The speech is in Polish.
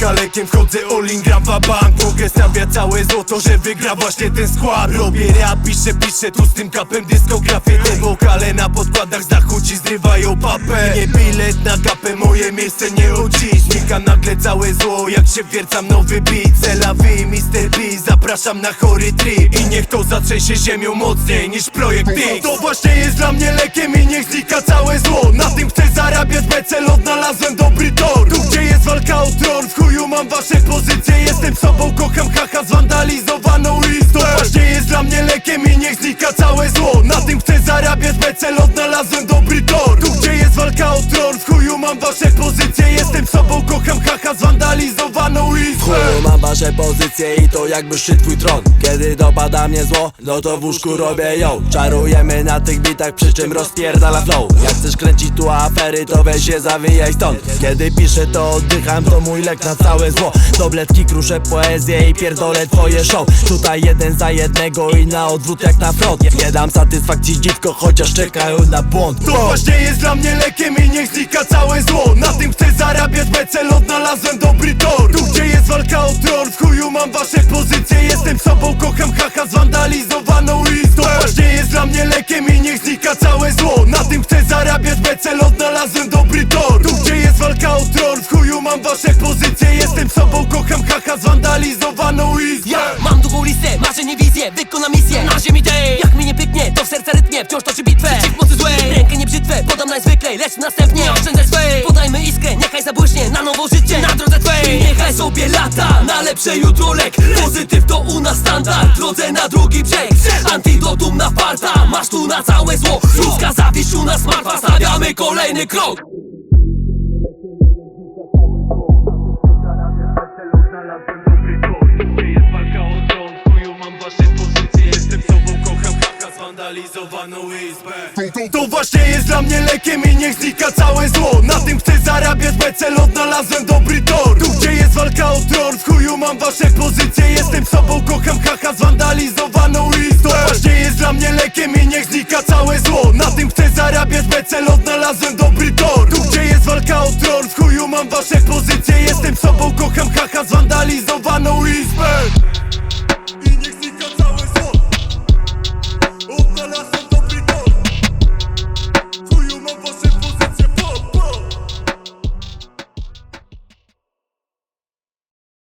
kalekiem wchodzę all-in, gram wa bank. Mogę stawiać całe złoto, że wygra właśnie ten skład. Robię rap, piszę, piszę tu z tym kapem dyskografię. Te wokale na podkładach z dachu ci zrywają papę. Nie bilet na kapę, moje miejsce nie od dziś Znika nagle całe zło, jak się wiercam nowy beat. Cela wy, Mr. B, zapraszam na chory trip. I niech to zatrzęsie ziemią mocniej niż projekt X. To właśnie jest dla mnie lekiem i niech znika całe zło. Na tym chcę zarabiać, sobą, Jestem sobą, kocham haha zwandalizowaną chuju mam wasze pozycje i to jakby szczyt twój tron. Kiedy dopada mnie zło, no to w łóżku robię ją. Czarujemy na tych bitach, przy czym rozpierdala flow. Jak chcesz kręcić tu afery, to weź się zawijaj stąd. Kiedy piszę to oddycham, to mój lek na całe zło. Dobletki kruszę poezję i pierdolę twoje show. Tutaj jeden za jednego i na odwrót jak na front. Nie dam satysfakcji dziwko, chociaż czekają na błąd. To właśnie jest dla mnie lekiem i niech znika całe mam wasze pozycje Jestem sobą, kocham haha zwandalizowaną listą. Właśnie jest dla mnie lekiem i niech znika całe zło. Na tym chcę zarabiać, becel odnalazłem dobry tor. Tu gdzie jest walka o tron, w chuju mam wasze pozycje. Jestem sobą, kocham haha zwandalizowaną listą. Ja mam długą listę, marzenie, wizję, wykonam misję. Na ziemi tej, jak mi nie pyknie, to w serca rytnie Wciąż toczy bitwę, przeciw mocy złej Rękę nie brzytwę, podam najzwyklej, lecz następnie oszczędzaj swej. Podajmy iskrę, niechaj zabłyśnie na nowo życie. Na niechaj sobie lata Na lepsze jutro lek, pozytyw to u nas standard Drodze na drugi brzeg, antidotum na farta Masz tu na całe zło, ludzka zawiść u nas martwa Stawiamy kolejny krok. To właśnie jest dla mnie lekiem i niech znika całe zło. Na tym chcę zarabiać, becel odnalazłem dobry tor. Tu gdzie walka o tron, w chuju mam wasze pozycje Jestem sobą, kocham haha zwandalizowaną listą. Właśnie jest dla mnie lekiem i niech znika całe zło. Na tym chcę zarabiać, becel odnalazłem dobry